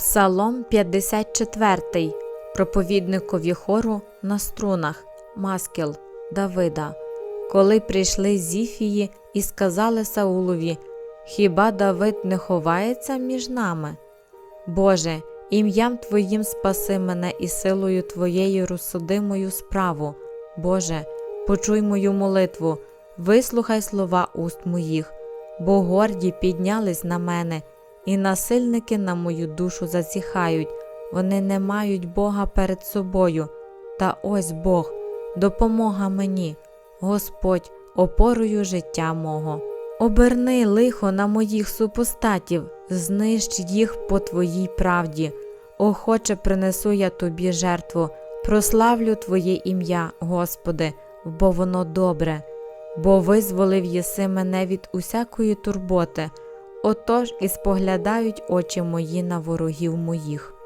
Псалом 54. Проповідникові хору на струнах. Маскіл Давида. Коли прийшли зіфії і сказали Саулові, Хіба Давид не ховається між нами? Боже, ім'ям Твоїм спаси мене і силою Твоєю розсуди мою справу. Боже, почуй мою молитву, вислухай слова уст моїх, бо горді піднялись на мене, і насильники на мою душу зазіхають, вони не мають Бога перед собою. Та ось Бог, допомога мені, Господь, опорою життя мого. Оберни лихо на моїх супостатів, знищ їх по твоїй правді. Охоче принесу я тобі жертву, прославлю Твоє ім'я, Господи, бо воно добре, бо визволив єси мене від усякої турботи, отож і споглядають очі мої на ворогів моїх.